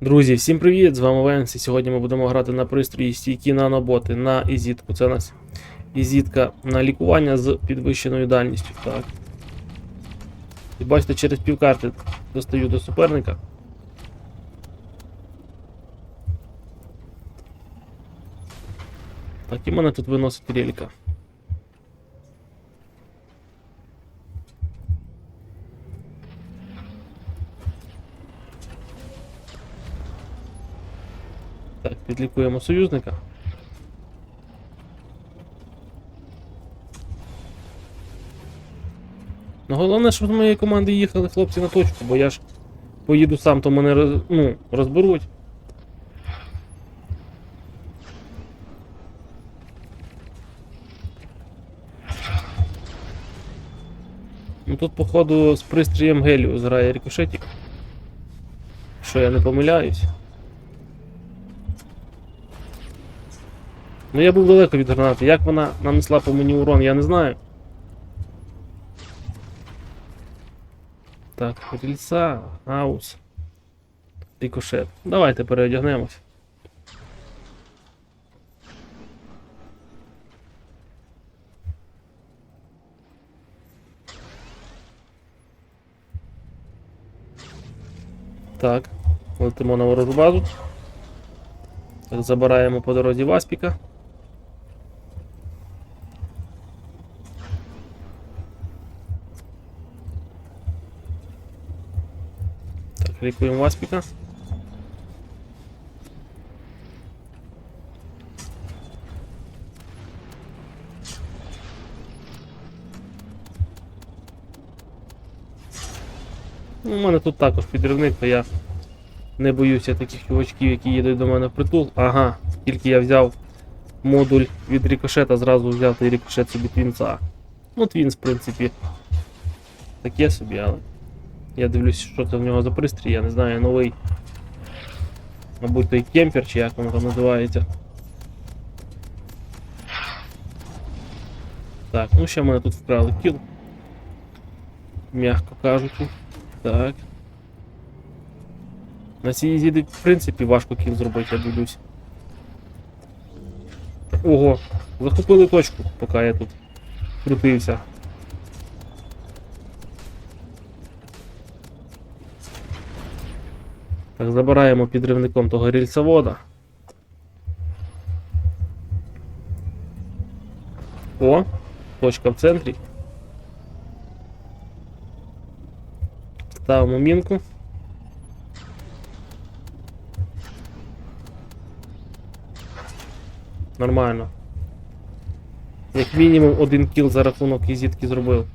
Друзі, всім привіт! З вами Венс, і сьогодні ми будемо грати на пристрої стійкі наноботи на ізітку. Це у нас ізітка на лікування з підвищеною дальністю. Так. І бачите, через півкарти достаю до суперника. Так, і мене тут виносить релька. Підлікуємо союзника. Ну, головне, щоб з моєї команди їхали хлопці на точку, бо я ж поїду сам, то мене роз- ну, розберуть. Ну тут, походу, з пристроєм Геліус грає рикошетик. Що я не помиляюсь. Ну я був далеко від гранати. Як вона нанесла по мені урон, я не знаю. Так, рільса, аус. Рикошет. Давайте переодягнемось. Так, летимо на ворожу базу. Так, забираємо по дорозі Васпіка. Лікуємо Васпіка. Ну, у мене тут також підривник, то я не боюся таких чувачків, які їдуть до мене в притул. Ага, тільки я взяв модуль від рикошета, зразу взяв той рикошет собі твінца. Ну, твінс, в принципі, таке собі, але. Я дивлюсь, що це в нього за пристрій, я не знаю, новий. Мабуть, той кемпер, чи як воно там називається. Так, ну ще мене тут вкрали кіл. М'яко кажучи. Так. На цій зіді, в принципі, важко кіл зробити, я дивлюсь. Ого, захопили точку, поки я тут крутився. Так, забираємо підривником того рільсовода. О, точка в центрі. Ставимо мінку. Нормально. Як мінімум один кіл за рахунок ізітки зробив.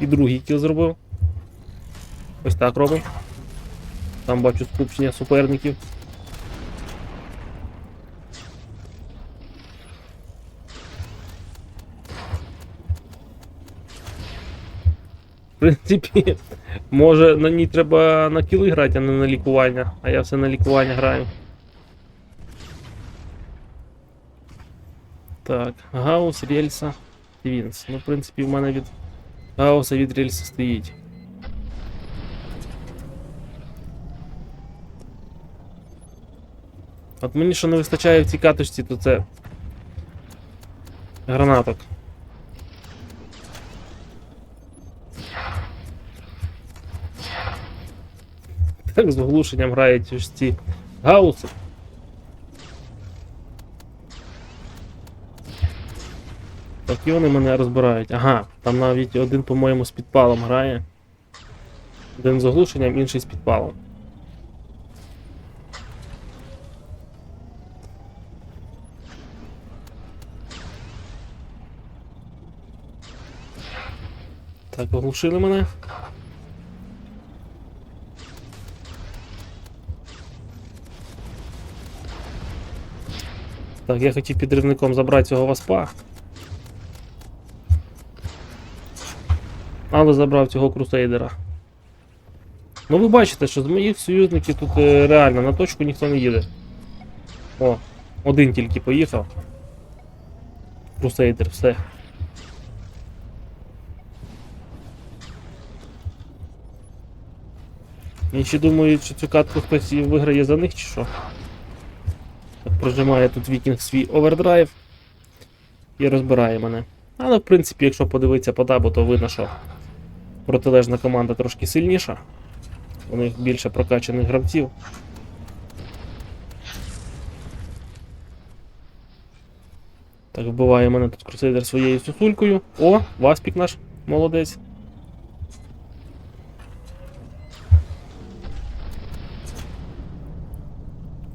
І другий кіл зробив. Ось так робимо. Там бачу скупчення суперників. В принципі, може на ній треба на кіли грати, а не на лікування. А я все на лікування граю. Так, Гаус, рельса, Твінс. Ну, в принципі, в мене від Гауса від рельса стоїть. От мені що не вистачає в цій каточці, то це гранаток. Так, з оглушенням грають ось ці гауси. Так і вони мене розбирають. Ага, там навіть один, по-моєму, з підпалом грає. Один з оглушенням, інший з підпалом. Так, оглушили мене. Так, я хотів підривником забрати цього васпа. Але забрав цього крусейдера. Ну ви бачите, що з моїх союзників тут е, реально на точку ніхто не їде. О, один тільки поїхав. Крусейдер, все. Інші думають, що цю катку хтось виграє за них чи що. Так, прожимає тут вікінг свій овердрайв і розбирає мене. Але в принципі, якщо подивитися по дабу, то видно, що протилежна команда трошки сильніша. У них більше прокачаних гравців. Так, вбиває мене тут крусейдер своєю сусулькою. О, Васпік наш, молодець.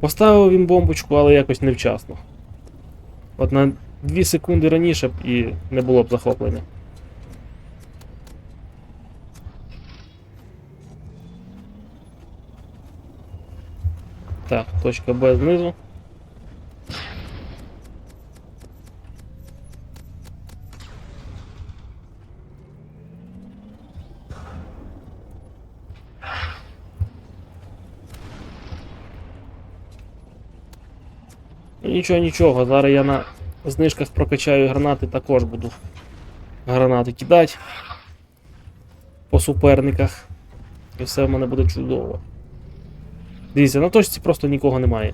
Поставив він бомбочку, але якось невчасно. От на 2 секунди раніше б і не було б захоплення. Так, точка Б знизу. Нічого, нічого, зараз я на знижках прокачаю гранати, також буду гранати кидати по суперниках. І все в мене буде чудово. Дивіться, на точці просто нікого немає.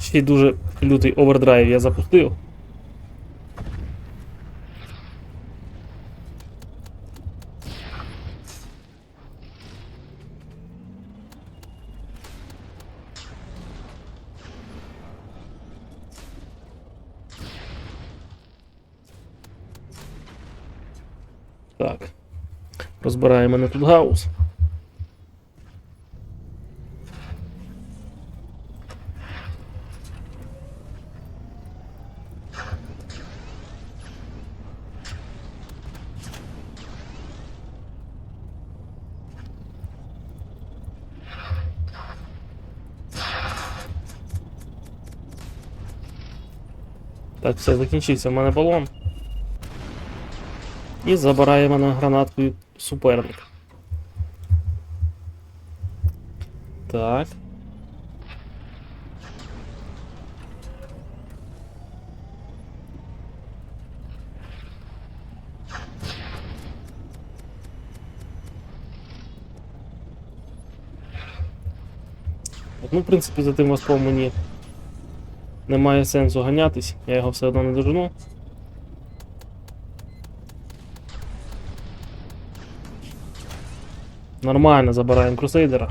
Ще дуже лютий овердрайв я запустив. Так. Розбирає мене тут гаус. Так, все, закінчився в мене балон. І забирає мене гранаткою суперник. Так. Ну, в принципі, за тим воском мені немає сенсу ганятись, я його все одно не дожену. Нормально забираємо крусейдера.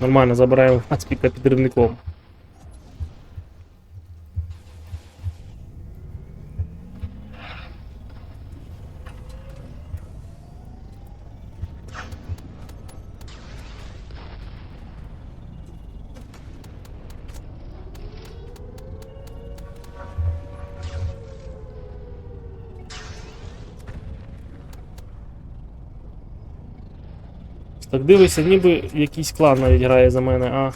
Нормально забираємо Аспіка підривником. Так дивися, ніби якийсь клан навіть грає за мене, а.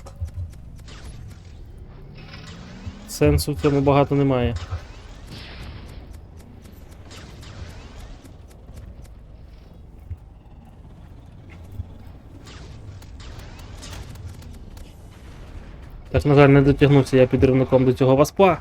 Сенсу в цьому багато немає. Так, на жаль, не дотягнувся я підривником до цього васпа.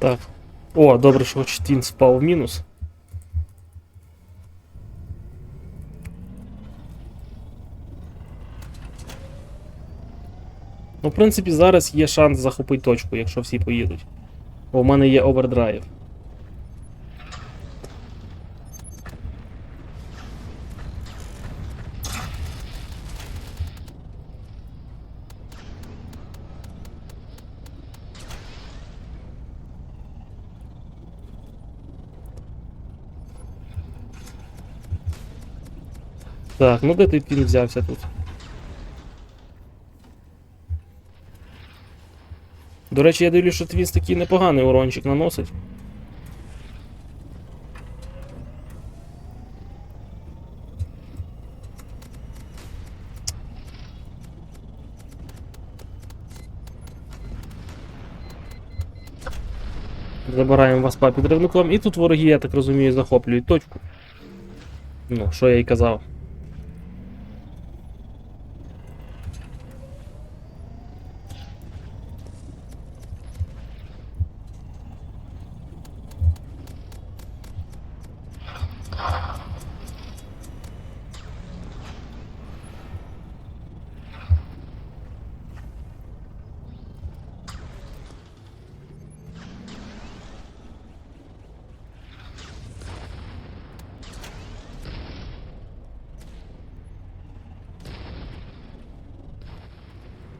Так. О, добре, що хоч Тін спав в мінус. Ну, в принципі, зараз є шанс захопити точку, якщо всі поїдуть. Бо в мене є овердрайв. Так, ну де ти пін взявся тут? До речі, я дивлюсь, що твіст такий непоганий урончик наносить. Забираємо вас папі ревником, і тут вороги, я так розумію, захоплюють точку. Ну, що я і казав.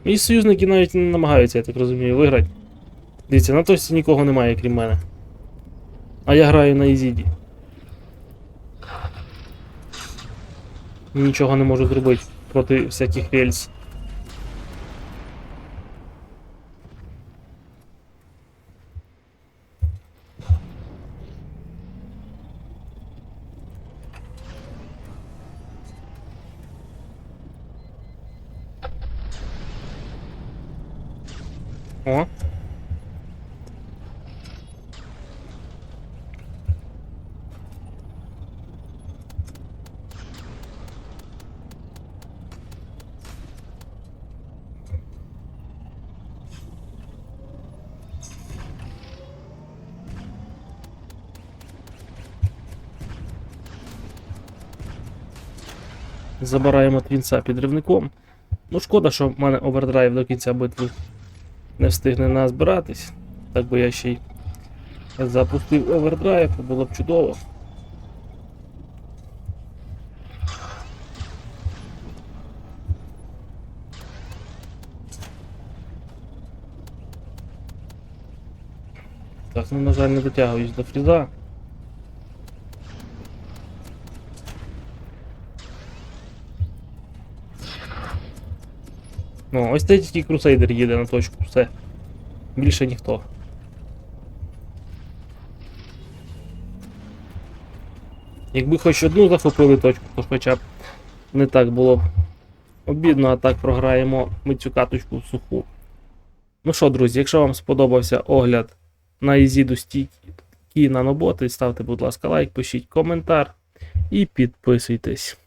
І союзники навіть не намагаються, я так розумію, виграти. Дивіться, на тості нікого немає, крім мене. А я граю на Ізіді. Нічого не можу зробити проти всяких рельс. О. Забираємо твінца підривником. Ну, шкода, що в мене овердрайв до кінця битви не встигне назбиратись. Так би я ще й запустив овердрайв, було б чудово. Так, ну на жаль, не дотягуюсь до фріза. Ну, ось цей тільки крусейдер їде на точку, все. Більше ніхто. Якби хоч одну захопили точку, то хоча б не так було б обідно, а так програємо ми цю каточку в суху. Ну що, друзі, якщо вам сподобався огляд на Ізіду стійкі наноботи, ставте, будь ласка, лайк, пишіть коментар і підписуйтесь.